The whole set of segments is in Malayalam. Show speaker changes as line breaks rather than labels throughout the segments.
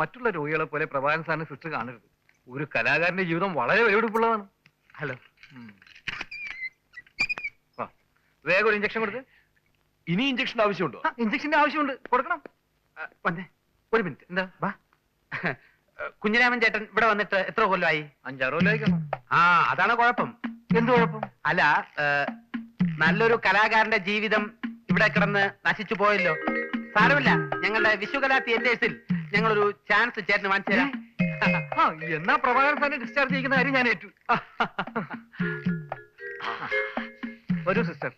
മറ്റുള്ള രോഗികളെ പോലെ പ്രഭാകരൻ സാറിന് സിസ്റ്റർ കാണരുത്. ഒരു കലാകാരന്റെ ജീവിതം വളരെ വിലപിടിപ്പുള്ളതാണ്. ഹലോ. വേഗം ഒരു ഇഞ്ചക്ഷൻ കൊടുത്ത്
ഇനി ഇഞ്ചക്ഷൻ ആവശ്യമുണ്ടോ?
ഇഞ്ചക്ഷന്റെ ആവശ്യമുണ്ട്. കൊടുക്കണം. ആ, വന്നേ. ഒരു മിനിറ്റ് എന്താ? വാ.
കുഞ്ഞിരാമൻ ചേട്ടൻ ഇവിടെ വന്നിട്ട് എത്ര കൊല്ലമായി
അഞ്ചാറ് കൊല്ലായിക്കണം
ആ അതാണ് കുഴപ്പം.
എന്ത് കുഴപ്പം?
അല്ല ഏ, നല്ലൊരു കലാകാരന്റെ ജീവിതം ഇവിടെ കിടന്ന് നശിച്ചു പോയല്ലോ. സാരമില്ല. ഞങ്ങളുടെ വിശ്വകലാ തിയേറ്റേഴ്സിൽ ഞങ്ങളൊരു ചാൻസ് ചേട്ടന് വാങ്ങിച്ചു തരാം.
ആ എന്നാ പ്രഭാകരൻ സാറിനെ ഡിസ്ചാർജ് ചെയ്യുന്ന കാര്യം ഞാൻ ഏറ്റു. ഒരു സിസ്റ്റർ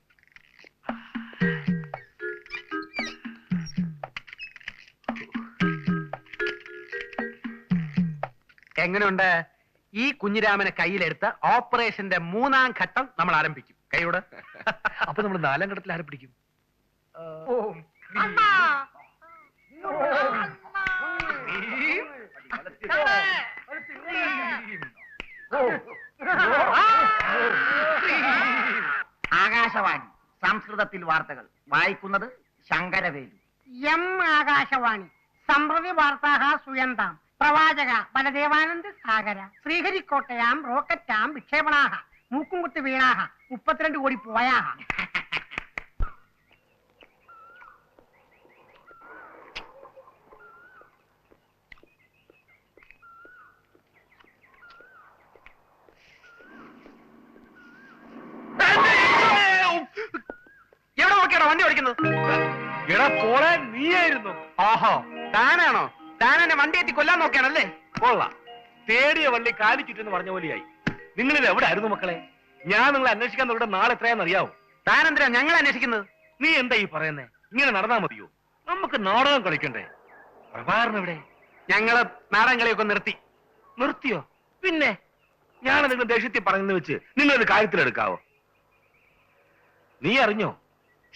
എങ്ങനെയുണ്ട്? ഈ കുഞ്ഞിരാമനെ കയ്യിലെടുത്ത് ഓപ്പറേഷന്റെ മൂന്നാം ഘട്ടം നമ്മൾ ആരംഭിക്കും. കൈയോട്.
അപ്പൊ നമ്മൾ നാലാം ഘട്ടത്തിൽ ആരെ പിടിക്കും?
ഓം
ആകാശവാണി സംസ്കൃതത്തിൽ വാർത്തകൾ. വായിക്കുന്നത് ശങ്കരവേലു.
എം ആകാശവാണി സംഭവ്യ വാർത്താഹ സുയന്താം പ്രവാചക ബലദേവാനന്ദ സാഗര ശ്രീഹരിക്കോട്ടയാം റോക്കറ്റാം വിക്ഷേപണാഹ മൂക്കുംകുത്ത് വീണാഹ മുപ്പത്തിരണ്ട് കോടി പോയാഹ
എവിടെ നോക്കിയാണോ
എടാ പോളെ നീയായിരുന്നു.
ഓഹോ താനാണോ? താൻ എന്നെ വണ്ടി എത്തി കൊല്ലാൻ നോക്കിയാണല്ലേ?
കൊള്ളാം. തേടിയ വള്ളി കാലി ചുറ്റെന്ന് പറഞ്ഞ പോലെയായി. നിങ്ങൾ ഇത് എവിടെ ആയിരുന്നു മക്കളെ? ഞാൻ നിങ്ങളെ അന്വേഷിക്കാൻ തുടങ്ങിയ നാളെ എത്രയാണെന്ന് അറിയാവോ?
താൻ എന്തിനാ ഞങ്ങൾ അന്വേഷിക്കുന്നത്?
നീ എന്താ ഈ പറയുന്നേ? ഇങ്ങനെ നടന്നാ മതിയോ? നമുക്ക് നാടകം കളിക്കണ്ടേ? പ്രഭാകരൻ ഇവിടെ
ഞങ്ങൾ നാടകം കളിയൊക്കെ നിർത്തി.
നിർത്തിയോ? പിന്നെ? ഞാൻ നിങ്ങൾ ദേഷ്യത്തിൽ പറഞ്ഞെന്ന് വെച്ച് നിങ്ങൾ ഇത് കാര്യത്തിലെടുക്കാവോ? നീ അറിഞ്ഞോ?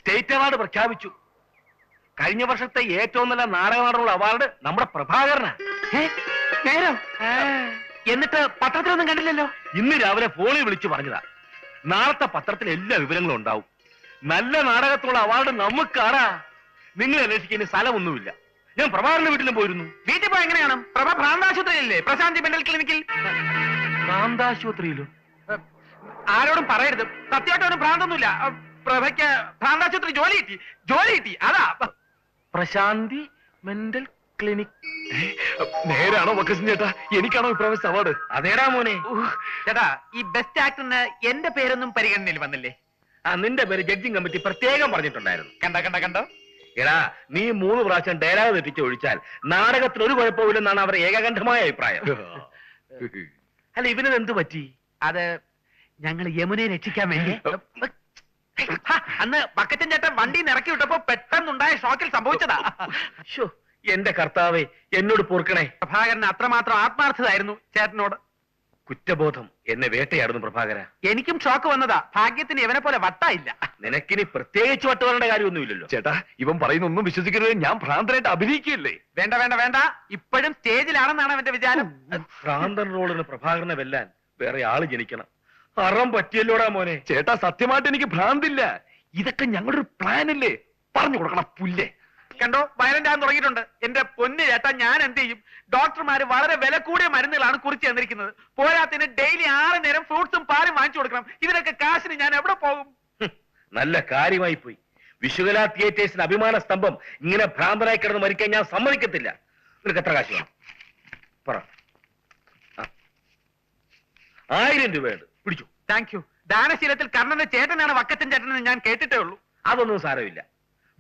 സ്റ്റേറ്റ് അവാർഡ് പ്രഖ്യാപിച്ചു. കഴിഞ്ഞ വർഷത്തെ ഏറ്റവും നല്ല നാടകമാടുള്ള അവാർഡ് നമ്മുടെ
പ്രഭാകരനാണ് എന്നിട്ട് പത്രത്തിലൊന്നും കണ്ടില്ലല്ലോ?
ഇന്ന് രാവിലെ ഫോണിൽ വിളിച്ചു പറഞ്ഞതാ. നാളത്തെ പത്രത്തിൽ എല്ലാ വിവരങ്ങളും ഉണ്ടാവും. നല്ല നാടകത്തുള്ള അവാർഡ് നമുക്കാടാ. നിങ്ങൾ അന്വേഷിക്കുന്ന സ്ഥലമൊന്നുമില്ല. ഞാൻ പ്രഭാകരന്റെ വീട്ടിലും പോയിരുന്നു.
വീട്ടിൽ പോയി എങ്ങനെയാണ്? പ്രഭ ഭ്രാന്താശുപത്രിയില്ലേ പ്രശാന്തി മെന്റൽ ക്ലിനിക്കിൽ?
പ്രാന്താശുപത്രിയിലും
ആരോടും പറയരുത്. സത്യമായിട്ടൊന്നും ഭ്രാന്തൊന്നുമില്ല. പ്രഭയ്ക്ക് ഭ്രാന്താശുപത്രി ജോലി കിട്ടി. ജോലി കിട്ടി. അതാ.
Prashanthi mental clinic. നേരാണോ വക്കസിൻ ചേട്ടാ? എനിക്കാണോ ഇപ്രാവശ്യം അവാർഡ് അതേടാ മോനെ.
ചേട്ടാ ഈ ബെസ്റ്റ് ആക്ടറിന് എന്റെ പേരൊന്നും പരിഗണനയിൽ വന്നില്ലേ?
ആ നിന്റെ പേര് ജഡ്ജിങ് കമ്മിറ്റി പ്രത്യേകം പറഞ്ഞിട്ടുണ്ടായിരുന്നു.
കണ്ട കണ്ട കണ്ടോ?
എടാ നീ മൂന്ന് പ്രാവശ്യം ഡയലോഗ് തെറ്റിച്ച് ഒഴിച്ചാൽ നാടകത്തിൽ ഒരു കുഴപ്പമില്ലെന്നാണ് അവരുടെ ഏകകണ്ഠമായ അഭിപ്രായം. അല്ല ഇവനെന്ത് എന്ത് പറ്റി?
അത് ഞങ്ങൾ യമുനയെ രക്ഷിക്കാൻ വേണ്ടി. അന്ന് ബക്കറ്റൻ ചേട്ടൻ വണ്ടി ഇറക്കി വിട്ടപ്പോ പെട്ടെന്നുണ്ടായ ഷോക്കിൽ സംഭവിച്ചതാ.
എന്റെ കർത്താവേ എന്നോട് പൊറുക്കണേ.
പ്രഭാകരന് അത്രമാത്രം ആത്മാർത്ഥതായിരുന്നു ചേട്ടനോട്.
കുറ്റബോധം എന്നെ വേട്ടയാടുന്നു പ്രഭാകര.
എനിക്കും ഷോക്ക് വന്നതാ. ഭാഗ്യത്തിന് ഇവനെ പോലെ വട്ടായില്ല.
നിനക്കിനി പ്രത്യേകിച്ച് വട്ടുവരേണ്ട കാര്യമൊന്നുമില്ലല്ലോ.
ചേട്ടാ ഇവൻ പറയുന്ന ഒന്നും വിശ്വസിക്കരുത്. ഞാൻ ഭ്രാന്തരായിട്ട് അഭിനയിക്കുകയല്ലേ?
വേണ്ട വേണ്ട വേണ്ട. ഇപ്പോഴും സ്റ്റേജിലാണെന്നാണ് അവന്റെ വിചാരം.
ഭ്രാന്തൻ റോളിന് പ്രഭാകരനെ വെല്ലാൻ വേറെ ആൾ ജനിക്കണം. അറം പറ്റിയല്ലോടാ മോനെ.
ചേട്ടാ സത്യമായിട്ട് എനിക്ക് ഭ്രാന്തില്ല. ഇതൊക്കെ ഞങ്ങളുടെ ഒരു പ്ലാൻ അല്ലേ പറഞ്ഞു കൊടുക്കണം പുല്ലേ.
കണ്ടോ? വയലന്റ് ആകാൻ തുടങ്ങിയിട്ടുണ്ട്. എന്റെ പൊന്ന് ചേട്ടാ ഞാൻ എന്ത് ചെയ്യും? ഡോക്ടർമാര് വളരെ വില കൂടിയ മരുന്നുകളാണ് കുറിച്ച് തന്നിരിക്കുന്നത്. പോരാത്തിന് ഡെയിലി ആറ് നേരം ഫ്രൂട്ട്സും പാലും വാങ്ങിച്ചു കൊടുക്കണം. ഇതിനൊക്കെ കാശിന് ഞാൻ എവിടെ പോകും?
നല്ല കാര്യമായി പോയി. വിശുകല തിയേറ്റേഴ്സിന് അഭിമാന സ്തംഭം ഇങ്ങനെ ഭ്രാന്തനായി കിടന്ന് മരിക്കാൻ ഞാൻ സമ്മതിക്കത്തില്ല. നിനക്ക് എത്ര കാശ് വേണം? പറ. ആ. ആയിരം രൂപയുണ്ട്. പിടിച്ചു.
താങ്ക് യു ദാനശീലത്തിൽ കർണന്റെ ചേട്ടനാണ് വക്കച്ചൻ ചേട്ടനെന്ന് ഞാൻ കേട്ടിട്ടേ ഉള്ളൂ.
അതൊന്നും സാരമില്ല.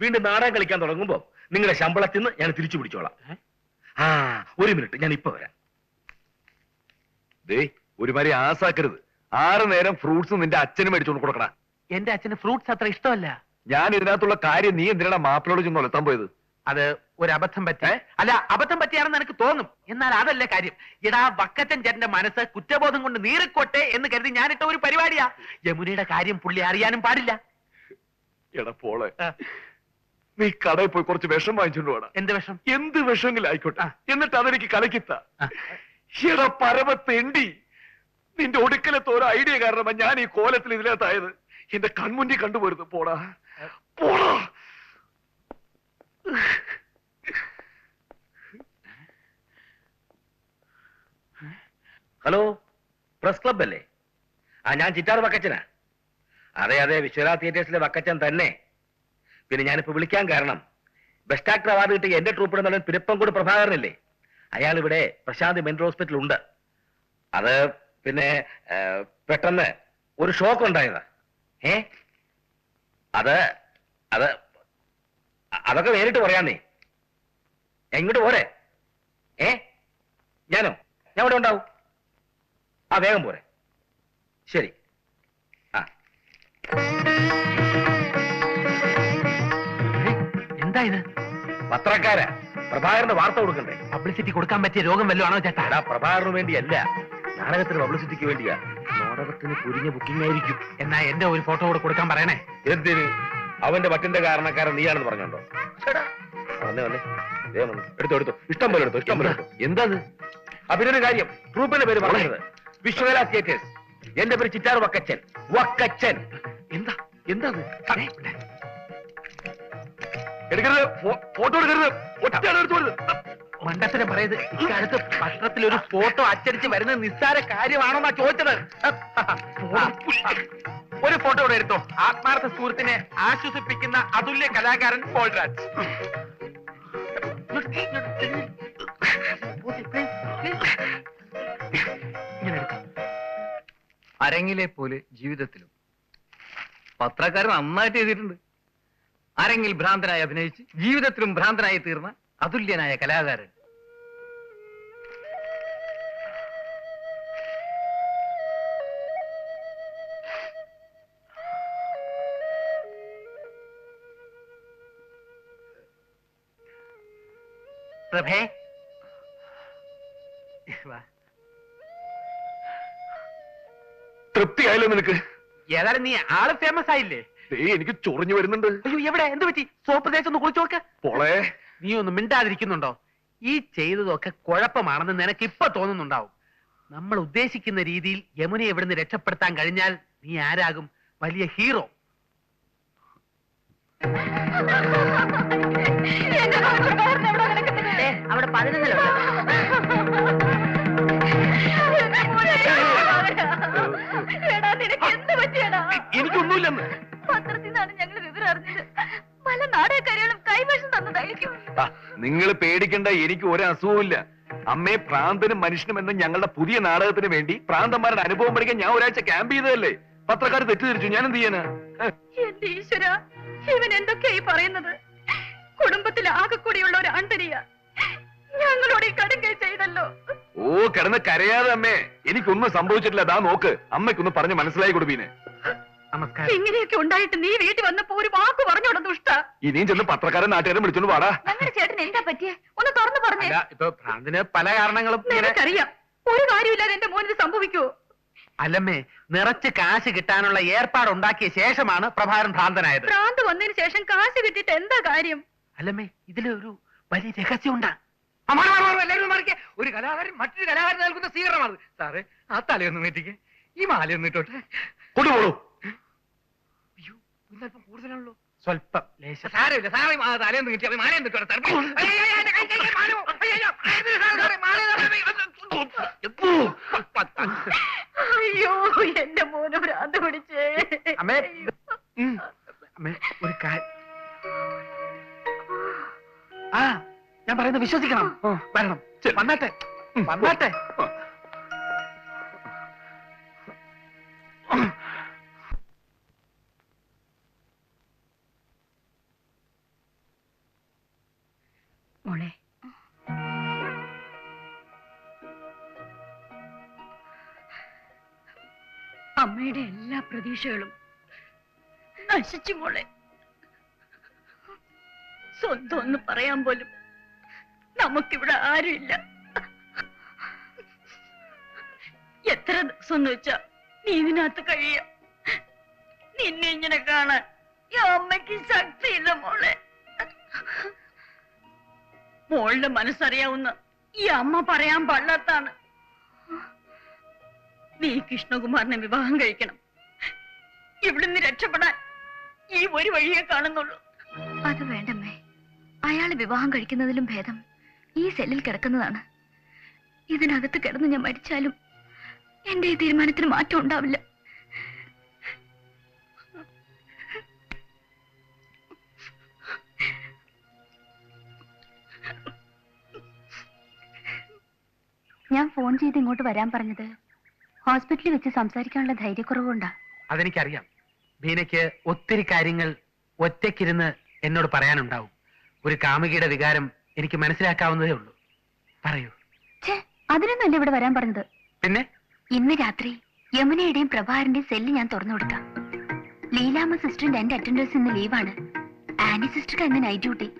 വീണ്ടും നാടകം കളിക്കാൻ തുടങ്ങുമ്പോ നിങ്ങളുടെ ശമ്പളത്തിൽ നിന്ന് ഞാൻ തിരിച്ചു പിടിച്ചോളാം. ആ ഒരു മിനിറ്റ് ഞാൻ ഇപ്പൊ വരാം.
ദേ ഒരുമാതിരി ആസാക്കരുത്. ആറ് നേരം ഫ്രൂട്ട്സ് നിന്റെ അച്ഛനും മേടിച്ചോണ്ട് കൊടുക്കണ.
എന്റെ അച്ഛന് ഫ്രൂട്ട്സ് അത്ര ഇഷ്ടമല്ല.
ഞാൻ ഇതിനകത്തുള്ള കാര്യം നീ എന്തിനാ മാപ്പിളോട് ചെന്ന് ഒലത്താൻ പോയത്?
അത് ഒരു അബദ്ധം പറ്റി അല്ല അബദ്ധം പറ്റിയാണെന്ന് എനിക്ക് തോന്നും. എന്നാൽ അതല്ല കാര്യം. എടാ വക്കച്ചൻ ചേട്ടന്റെ മനസ്സ് കുറ്റബോധം കൊണ്ട് നീറിക്കോട്ടെ എന്ന് കരുതി ഞാനിട്ട ഒരു പരിപാടിയാ. യമുനയുടെ കാര്യം പുള്ളി അറിയാനും പാടില്ല.
എടാ പോളെ നീ കടയിൽ പോയി കുറച്ച് വിഷം വാങ്ങിച്ചോണ്ട്
എന്ത് വിഷം?
എന്ത് വിഷമെങ്കിലും ആയിക്കോട്ടെ. എന്നിട്ട് അതെനിക്ക് കലക്കിത്ത. എടാ പരമ തെണ്ടി. നിന്റെ ഒടുക്കലത്തെ ഒരു ഐഡിയ കാരണമാ ഞാൻ ഈ കോലത്തിൽ ഇതിനകത്തായത്. എന്റെ കൺമുന്നിൽ കണ്ടുപോരുത്. പോടാ. പോടാ.
ഹലോ പ്രസ് ക്ലബ് അല്ലേ ആ ഞാൻ ചിറ്റാർ വക്കച്ചനാ. അതെ അതെ വിശ്വനാഥ് തിയേറ്റേഴ്സിലെ വക്കച്ചൻ തന്നെ. പിന്നെ ഞാനിപ്പോ വിളിക്കാൻ കാരണം ബെസ്റ്റ് ആക്ടർ അവാർഡ് കിട്ടിയ എന്റെ ട്രൂപ്പിടെ നടൻ പിരപ്പംകൂട് പ്രഭാകരനല്ലേ? അയാൾ ഇവിടെ പ്രശാന്ത് മെന്റൽ ഹോസ്പിറ്റലിൽ ഉണ്ട്. അത് പിന്നെ പെട്ടെന്ന് ഒരു ഷോക്ക് ഉണ്ടായതാ ഏ? അത് അത് അതൊക്കെ നേരിട്ട് പറയാന്നേ എങ്ങോട്ട് പോരെ? ഏ? ഞാനോ? ഞാൻ ഇവിടെ ഉണ്ടാവും. ആ വേഗം പോരെ. ശരി. ആ.
എന്താ ഇത്?
പത്രക്കാരാ. പ്രഭാകരന്റെ വാർത്ത കൊടുക്കണ്ടേ?
പബ്ലിസിറ്റി കൊടുക്കാൻ പറ്റിയ രോഗം വല്ലതും ആണോ ചേട്ടാ?
എടാ പ്രഭാകരന് വേണ്ടിയല്ല. നാടകത്തിന് പബ്ലിസിറ്റിക്ക് വേണ്ടിയാ. നാടകത്തിന് കുരിഞ്ഞ ബുക്കിംഗ് ആയിരിക്കും.
എന്നാ എന്റെ ഒരു ഫോട്ടോ കൂടെ കൊടുക്കാൻ പറയണേ.
എന്തിന്? അവന്റെ വട്ടിന്റെ കാരണക്കാരൻ നീയാണെന്ന് പറഞ്ഞോണ്ടോ? വന്നേ വന്നേ. വേഗം വന്നേ. എടുത്തോ എടുത്തോ. ഇഷ്ടം പോലെ എടുത്തോ ഇഷ്ടം പോലെ എടുത്തോ.
എന്താ? ഇത്?
ആ പിന്നെ ഒരു കാര്യം. ട്രൂപ്പിന്റെ പേര് പറഞ്ഞത്. വിശ്വകല തിയേറ്റേഴ്സ് എന്റെ പേര് ചിറ്റാർ വക്കച്ചൻ. വക്കച്ചൻ.
എന്താ? എന്താ ഇത്? ഏ, ഇവിടെ.
എടുക്കരുത്. ഫോ- ഫോട്ടോ എടുക്കരുത്. ഒറ്റയാണ് എടുത്തോരുത്
മണ്ടത്തരം പറയത് ഇക്കാലത്ത് പത്രത്തിൽ ഒരു ഫോട്ടോ അച്ചടിച്ച് വരുന്നത് നിസ്സാര കാര്യമാണോന്നാ ചോദിച്ചത്. ഒരു ഫോട്ടോ ഇവിടെ എടുത്തോ. ആത്മാർത്ഥ സുഹൃത്തിനെ ആശ്വസിപ്പിക്കുന്ന അതുല്യ കലാകാരൻ പോൾരാജ്.
അരങ്ങിലെ പോലെ ജീവിതത്തിലും. പത്രക്കാരൻ നന്നായിട്ട് എഴുതിയിട്ടുണ്ട്. അരങ്ങിൽ ഭ്രാന്തനായി അഭിനയിച്ച് ജീവിതത്തിലും ഭ്രാന്തനായി തീർന്ന അതുല്യനായ കലാകാരൻ.
പ്രഭേ. തൃപ്തി
തൃപ്തിയായല്ലോ നിനക്ക്?
ഏതായാലും നീ ആൾ ഫേമസ് ആയില്ലേ?
എനിക്ക് ചൊറിഞ്ഞു വരുന്നുണ്ട്.
അയ്യോ എവിടെ? എന്ത് പറ്റി? സോപ്പ് ഒന്ന് കുളിച്ചു നോക്ക്.
പോളേ.
നീ ഒന്ന് മിണ്ടാതിരിക്കുന്നുണ്ടോ? ഈ ചെയ്തതൊക്കെ കുഴപ്പമാണെന്ന് നിനക്ക് ഇപ്പൊ തോന്നുന്നുണ്ടാവും. നമ്മൾ ഉദ്ദേശിക്കുന്ന രീതിയിൽ യമുനയെ ഇവിടുന്ന് രക്ഷപ്പെടുത്താൻ കഴിഞ്ഞാൽ നീ ആരാകും? വലിയ ഹീറോ.
അവിടെ പതിനൊന്നിലുണ്ട് എടാ നിനക്ക് എന്ത് പറ്റിയടാ?
എനിക്കൊന്നുമില്ലെന്ന്.
പത്രത്തിൽ നിന്നാണ് ഞങ്ങൾ വിവരം അറിഞ്ഞത്. പല നാടകക്കാരികളും കൈവശം തന്നതായിരിക്കും.
നിങ്ങൾ പേടിക്കണ്ട എനിക്ക് ഒരു അസുഖമില്ല അമ്മയെ പ്രാന്തനും മനുഷ്യനും എന്ന ഞങ്ങളുടെ പുതിയ നാടകത്തിന് വേണ്ടി പ്രാന്തന്മാരുടെ അനുഭവം പഠിക്കാൻ ഞാൻ ഒരാഴ്ച ക്യാമ്പ് ചെയ്തതല്ലേ? പത്രക്കാർ തെറ്റിദ്ധരിച്ചു. ഞാൻ എന്ത് ചെയ്യാനാ?
എന്റെ ഈശ്വര ഇവൻ എന്തൊക്കെയായി പറയുന്നത്? കുടുംബത്തിൽ ആകെ കൂടിയുള്ള ഒരു ആന്തരിക ഞങ്ങളോട് ഈ കടുങ്കൈ ചെയ്തല്ലോ.
ഓ കിടന്ന് കരയാതെ അമ്മേ. എനിക്കൊന്നും സംഭവിച്ചിട്ടില്ല. ദാ നോക്ക്. അമ്മയ്ക്കൊന്ന് പറഞ്ഞ് മനസ്സിലായി കൊടുപ്പീനെ
നമസ്കാരം.
ഇങ്ങനെയൊക്കെ ഉണ്ടായിട്ട് നീ വീട്ടിൽ വന്നപ്പോ ഒരു വാക്ക് പറഞ്ഞോടാ ദുഷ്ട
ഇനിയും ചെന്ന് പത്രക്കാരൻ നാട്ടുകാരെ വിളിച്ചോണ്ട് പാടാ
ഞങ്ങളുടെ ചേട്ടൻ എന്താ പറ്റിയ? ഒന്ന് തുറന്നു പറഞ്ഞേ.
അല്ല ഇപ്പൊ ഭ്രാന്തിന് പല കാരണങ്ങളും ഇങ്ങനെ
നിനക്കറിയാം. ഒരു കാര്യമില്ലാതെ എന്റെ മോനിത് സംഭവിക്കുവോ?
അല്ലമ്മേ നിറച്ച് കാശ് കിട്ടാനുള്ള ഏർപ്പാടുണ്ടാക്കിയ ശേഷമാണ് പ്രഭാരൻ ഭ്രാന്തനായത്.
ഭ്രാന്ത് വന്നതിന് ശേഷം കാശ് കിട്ടിയിട്ട് എന്താ കാര്യം?
അല്ലമ്മേ ഇതിലൊരു വലിയ രഹസ്യമുണ്ടാ.
എല്ലാവരും മാറിക്കേ. ഒരു കലാകാരൻ മറ്റൊരു കലാകാരൻ നൽകുന്ന സ്വീകരണമാണ് സാറേ ആ തലയൊന്നും വെട്ടിക്കേ ഈ മാലയൊന്നും ഇട്ടോട്ടെ
കൊണ്ടുപോളൂ
അയ്യോ ഇന്നല്പം കൂടുതലാണല്ലോ
സ്വല്പം
സാരമില്ല സാറേ തലയൊന്നും കിട്ടി അപ്പൊ മാലയൊന്നും ഇട്ടോട്ടെ സാർ അയ്യോ, എന്റെ
മോനെ ഭ്രാന്ത് പിടിച്ചേ
അമ്മേ ഞാൻ പറയുന്നത് വിശ്വസിക്കണം. വരണം. വന്നാട്ടെ. വന്നാട്ടെ.
മോളെ. അമ്മയുടെ എല്ലാ പ്രതീക്ഷകളും നശിച്ചു മോളെ. സ്വന്തം ഒന്ന് പറയാൻ പോലും നമുക്കിവിടെ ആരുമില്ല. എത്ര ദിവസം വെച്ചാ നീ ഇതിനകത്ത് കഴിയ. നിന്നെ ഇങ്ങനെ കാണാൻ ഈ അമ്മയ്ക്ക് ശക്തിയില്ല മോളെ. മോളുടെ മനസ്സറിയാവുന്ന ഈ അമ്മ പറയാൻ പാടില്ലാത്താണ്. നീ കൃഷ്ണകുമാറിനെ വിവാഹം കഴിക്കണം. ഇവിടുന്ന് രക്ഷപ്പെടാൻ ഈ ഒരു വഴിയെ കാണുന്നുള്ളൂ.
അത് വേണ്ടമ്മേ. അയാൾ വിവാഹം കഴിക്കുന്നതിലും ഭേദം ഈ സെല്ലിൽ കിടക്കുന്നതാണ്. ഇതിനകത്ത് കിടന്ന് ഞാൻ മരിച്ചാലും എന്റെ ഈ തീരുമാനത്തിന് മാറ്റം ഉണ്ടാവില്ല. ഞാൻ ഫോൺ ചെയ്ത് ഇങ്ങോട്ട് വരാൻ പറഞ്ഞത് ഹോസ്പിറ്റലിൽ വെച്ച് സംസാരിക്കാനുള്ള ധൈര്യക്കുറവുണ്ടാ
അതെനിക്കറിയാം. ബീനയ്ക്ക് ഒത്തിരി കാര്യങ്ങൾ ഒറ്റയ്ക്കിരുന്ന് എന്നോട് പറയാനുണ്ടാവും. ഒരു കാമുകിയുടെ വികാരം എനിക്ക് മനസ്സിലാക്കാവുന്നതേ ഉള്ളൂ. പറയൂ.
അതിനൊന്നും എന്റെ ഇവിടെ വരാൻ പറഞ്ഞത്?
പിന്നെ?
ഇന്ന് രാത്രി യമുനയുടെയും പ്രഭാകരന്റെയും സെല്ല് ഞാൻ തുറന്നു കൊടുക്കാം. ലീലാമ്മ സിസ്റ്ററിന്റെ എന്റെ അറ്റൻഡേഴ്സ് ഇന്ന് ലീവാണ്. ആനി സിസ്റ്റർക്ക് ഇന്ന് നൈറ്റ് ഡ്യൂട്ടി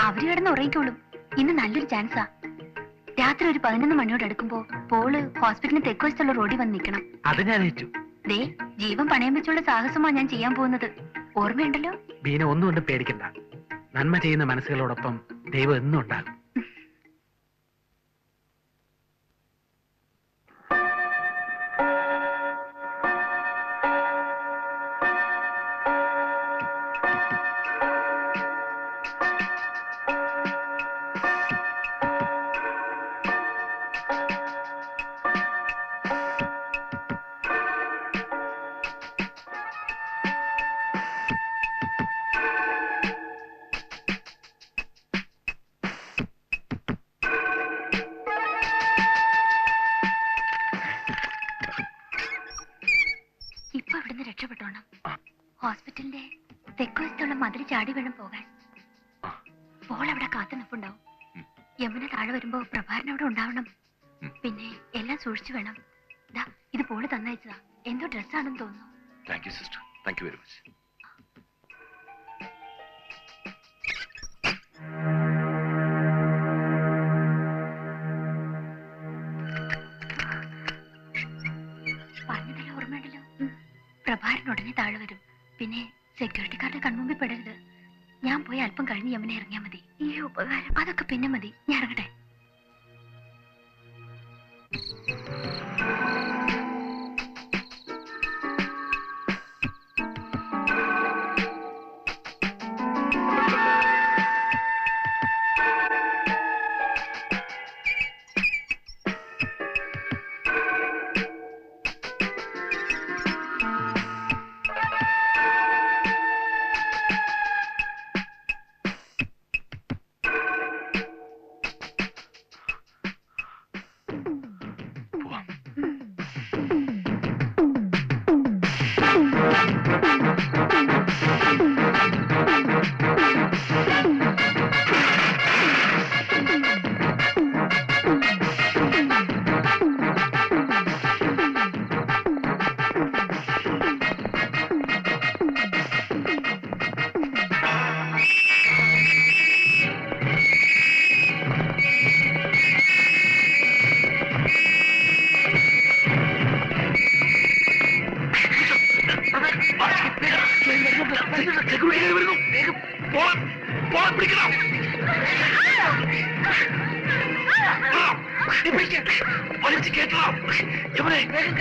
അവർ കിടന്ന് ഉറങ്ങിക്കോളും. ഇന്ന് നല്ലൊരു ചാൻസാ രാത്രി ഒരു പതിനൊന്ന് മണിയോട് അടുക്കുമ്പോ പോൾ ഹോസ്പിറ്റലിന് തെക്കുവശത്തുള്ള റോഡിൽ വന്ന് നിൽക്കണം.
അത് ഞാൻ ഏറ്റു
ദേ ജീവൻ പണയം വെച്ചുള്ള സാഹസമാ ഞാൻ ചെയ്യാൻ പോകുന്നത്. ഓർമ്മയുണ്ടല്ലോ?
ബീന ഒന്നും കൊണ്ട് പേടിക്കണ്ട. നന്മ ചെയ്യുന്ന മനസ്സുകളോടൊപ്പം ദൈവം എന്നും ഉണ്ടാകും.
മതിൽ ചാടി വേണം പോകാൻ. പോൾ അവിടെ കാത്തു നിൽപ്പുണ്ടാവും. യമുന താഴെ വരുമ്പോ പ്രഭാരൻ അവിടെ ഉണ്ടാവണം. പിന്നെ എല്ലാം സൂക്ഷിച്ചു വേണം. ഇത് പോൾ തന്നയച്ചതാ എന്തോ ഡ്രസ്സാണെന്ന് തോന്നുന്നു.
Thank you sister thank you very much
പറഞ്ഞതെല്ലാം ഓർമ്മയുണ്ടല്ലോ? പ്രഭാരൻ ഉടനെ താഴെ വരും. പിന്നെ സെക്യൂരിറ്റിക്കാരുടെ കൺമുമ്പിൽ പെടരുത്. ഞാൻ പോയി അല്പം കഴിഞ്ഞ് യമനെ ഇറങ്ങിയാൽ മതി. ഈ ഉപകാരം. അതൊക്കെ പിന്നെ മതി. ഞാൻ ഇറങ്ങട്ടെ.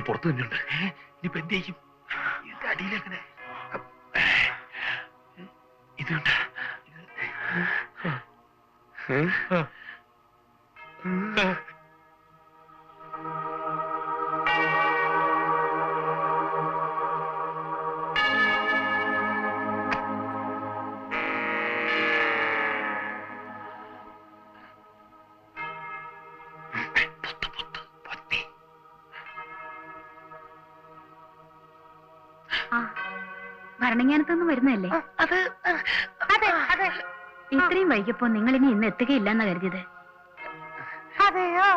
പുറത്തു തന്നെയുണ്ട്
ഇനിയിപ്പോ എന്ത് ചെയ്യും? ഇതിന്റെ അടിയിലെങ്ങനെ?
ഇതുണ്ട്
ആ. ഭരണങ്ങാനത്തൊന്നും വരുന്നതല്ലേ?
അതെ അതെ
ഇത്രയും വൈകിയപ്പോ നിങ്ങൾ ഇനി ഇന്ന് എത്തുകയില്ലെന്നാ കരുതിയത്.
അതെയോ?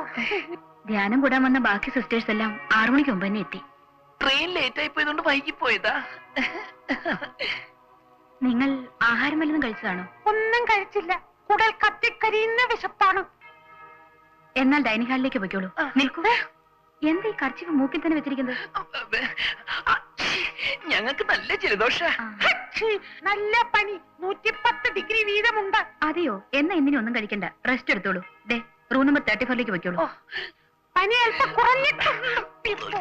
ധ്യാനം കൂടാൻ വന്ന ബാക്കി സിസ്റ്റേഴ്സ് എല്ലാം ആറു മണിക്ക് മുമ്പ് തന്നെ എത്തി.
ട്രെയിൻ ലേറ്റ് ആയി പോയതുകൊണ്ട് വൈകി പോയതാ
നിങ്ങൾ ആഹാരം വല്ലതും കഴിച്ചതാണോ?
ഒന്നും കഴിച്ചില്ല. കുടൽ കത്തിക്കരിയുന്ന വിശപ്പാണ്.
എന്നാൽ ഡൈനിങ് ഹാളിലേക്ക് പോയിക്കോളൂ. നിൽക്കൂ. എന്താ ഈ കർച്ചിപ്പ് മൂക്കിൽ തന്നെ വെച്ചിരിക്കുന്നത്?
ഞങ്ങൾക്ക് നല്ല ജലദോഷ.
നല്ല പനി നൂറ്റിപ്പത്ത് ഡിഗ്രി വീതമുണ്ട്.
അതെയോ? എന്നാ ഇന്നിനി ഒന്നും കഴിക്കണ്ട. റെസ്റ്റ് എടുത്തോളൂ. ദേ റൂം നമ്പർ തേർട്ടി ഫോറിലേക്ക് വെക്കോളൂ
പനി അല്പം കുറഞ്ഞിട്ടുണ്ട്